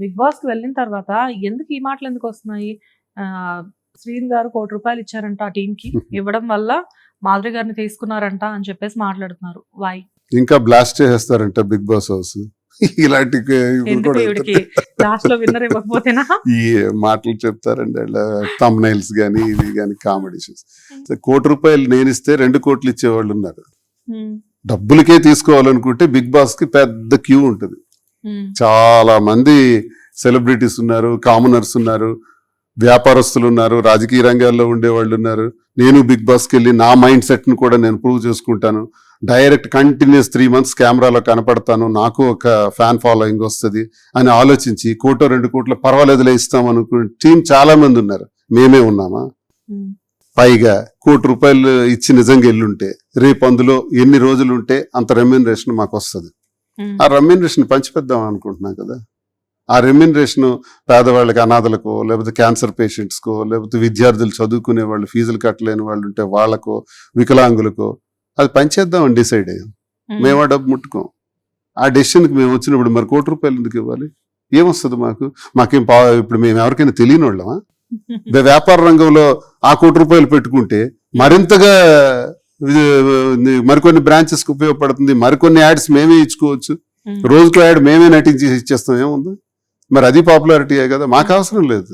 Big బాస్కి వెళ్ళిన తర్వాత ఎందుకు ఈ మాటలు ఎందుకు వస్తున్నాయి? శ్రీన్ గారు కోటి రూపాయలు ఇచ్చారంట ఆ టీం కి ఇవ్వడం వల్ల మాధురి గారిని తీసుకున్నారంట అని చెప్పేసి మాట్లాడుతున్నారు. వై ఇంకా బ్లాస్ట్ చేసేస్తారంట బిగ్ బాస్ హౌస్. ఇలాంటి ఈ మాటలు చెప్తారండి తమ్ నైల్స్ కానీ ఇవి కానీ కామెడీ షోస్ కోటి రూపాయలు నేను ఇస్తే రెండు కోట్లు ఇచ్చేవాళ్ళు ఉన్నారు. ఉమ్, డబ్బులకే తీసుకోవాలనుకుంటే బిగ్ బాస్కి పెద్ద క్యూ ఉంటుంది. చాలా మంది సెలబ్రిటీస్ ఉన్నారు కామనర్స్ ఉన్నారు వ్యాపారస్తులు ఉన్నారు రాజకీయ రంగాల్లో ఉండే వాళ్ళు ఉన్నారు. నేను బిగ్ బాస్కి వెళ్ళి నా మైండ్ సెట్ని కూడా నేను ప్రూవ్ చేసుకుంటాను. డైరెక్ట్ కంటిన్యూస్ త్రీ మంత్స్ కెమెరాలో కనపడతాను. నాకు ఒక ఫ్యాన్ ఫాలోయింగ్ వస్తుంది అని ఆలోచించి కోటో రెండు కోట్ల పర్వాలేదులే ఇస్తాం అనుకునే టీం చాలా మంది ఉన్నారు. మేమే ఉన్నామా? పైగా కోటి రూపాయలు ఇచ్చి నిజంగా ఎల్లుంటే రేపు అందులో ఎన్ని రోజులు ఉంటే అంత రెమ్యూనరేషన్ మాకు వస్తుంది. ఆ రెమ్యూనరేషన్ పంచిపెద్దాం అనుకుంటున్నాం కదా. ఆ రెమ్యూనరేషన్ పేదవాళ్ళకి అనాథలకో లేకపోతే క్యాన్సర్ పేషెంట్స్కో లేకపోతే విద్యార్థులు చదువుకునే వాళ్ళు ఫీజులు కట్టలేని వాళ్ళు ఉంటే వాళ్ళకో వికలాంగులకో అది పంచేద్దాం అని డిసైడ్ అయ్యాం. మేము. ఆ డబ్బు ముట్టుకోం. ఆ డెసిషన్కి మేము వచ్చినప్పుడు మరి కోటి రూపాయలు ఎందుకు ఇవ్వాలి? ఏమొస్తుంది మాకు? మాకేం పా ఇప్పుడు మేము ఎవరికైనా తెలియని వాళ్ళమా? వ్యాపార రంగంలో ఆ కోటి రూపాయలు పెట్టుకుంటే మరింతగా మరికొన్ని బ్రాంచెస్కి ఉపయోగపడుతుంది. మరికొన్ని యాడ్స్ మేమే ఇచ్చుకోవచ్చు. రోజుకు యాడ్ మేమే నటించి ఇచ్చేస్తాం. ఏముంది? మరి అది పాపులారిటీయే కదా? మాకు అవసరం లేదు.